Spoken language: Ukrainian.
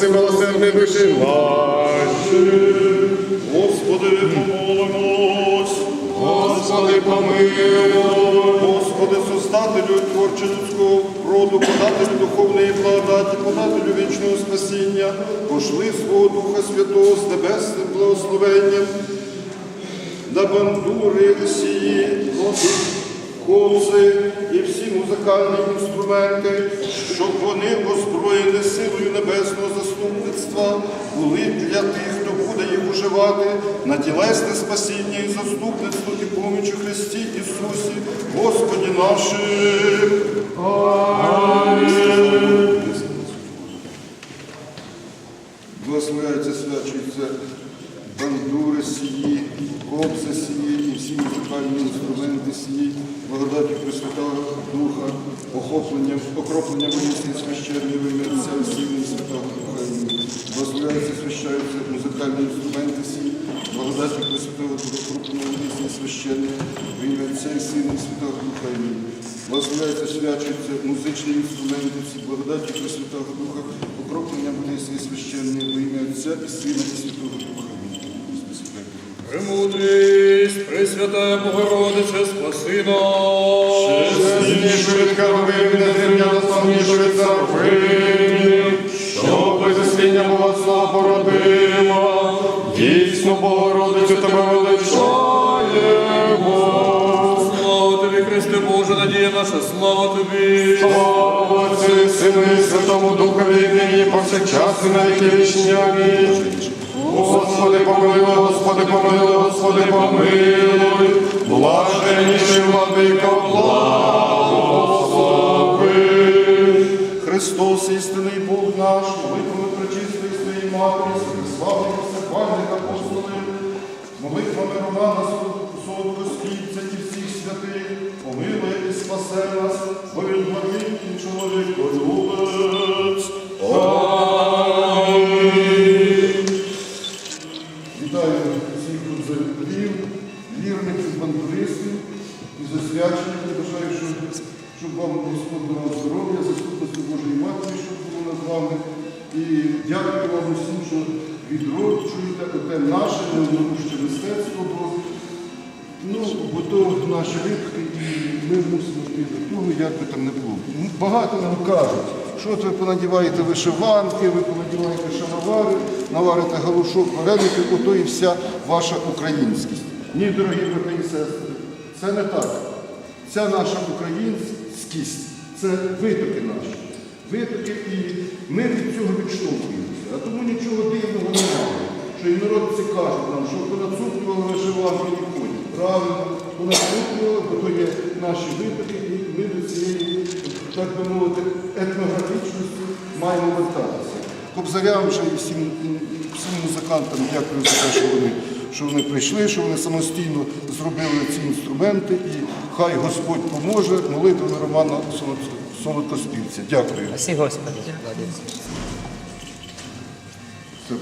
спаси милосердний душі наші. Господи, помолимось. Господи, помилуй. Господи, создателю творче людського роду, подателю духовної благодаті, подателю вічного спасіння, пошли свого Духа Святого з небесним благословенням на бандури сії, кози і всі музикальні інструменти, щоб вони, небесного заступництва, були для тих, хто буде їх уживати на тілесне спасіння і заступництво і поміч у Христі Ісусі, Господі нашим. Благословляється, свячується бандури сії, копси сії і всі музикальні інструменти сії, благодаті Пресвятого Духа, охопленням, окропленням воїнської священної вимір Отця і Сина і Святого Духа. Амінь. Благословляється, свящаються музикальні інструменти сії, благодаті Пресвятого Духа, окропленням воїнської священної вимір Отця і Сина і Святого Духа. Амінь. Благословляється, свячуються музичні інструменти всі, благодаті Пресвятого Духа, окропленням воїнської священної во ім'я Отця і Сина і Святого Духа. Амінь. Премудрість, Пресвятая Богородице, спаси нас. Чесніше від коровин, не зрівняно славніше від тебе. Слава тобі, Христе Боже, надія наша, слава тобі. Слава Отцю, Сину і Святому Духові, нині, повсякчас, і на віки вічні. Амінь. Господи, помилуй, Господи, помилуй, Господи, помилуй, блаженніший владико, благослови. Христос, істинний Бог наш, молитвами пречистої своєї матері, славних спасе нас, бо він і чоловіколюбець. Вітаю всіх зарядів, вірників, бандуристів і засвячених. Бажаю, щоб, вам Господь давав здоров'я, заступності Божої Матері, щоб було над вами. І дякую вам усім, що відроджуєте те наше невмируще мистецтво, ну, бо то наші випадки, і ми мусимо до того, як би там не було. Багато нам кажуть, що от ви понадіваєте вишиванки, ви понадіваєте шаровари, наварите галушок, вареники, ото і вся ваша українськість. Ні, дорогі брати і сестри, це не так. Ця наша українськість це витоки наші. Витоки, і ми від цього відштовхуємося. А тому нічого дивного немає. Що і народці кажуть нам, що понацуплювали вишиванки і ходять. Правильно, понацуплювали, бо то є наші витоки, і ми до цієї, так би мовити, етнографічності маємо вертатися. Кобзарям вже і всім, всім музикантам дякую за те, що вони, що вони прийшли, що вони самостійно зробили ці інструменти. І хай Господь поможе молитвами Романа Солод- Солодкоспільця. Дякую. Спаси Господи. Все,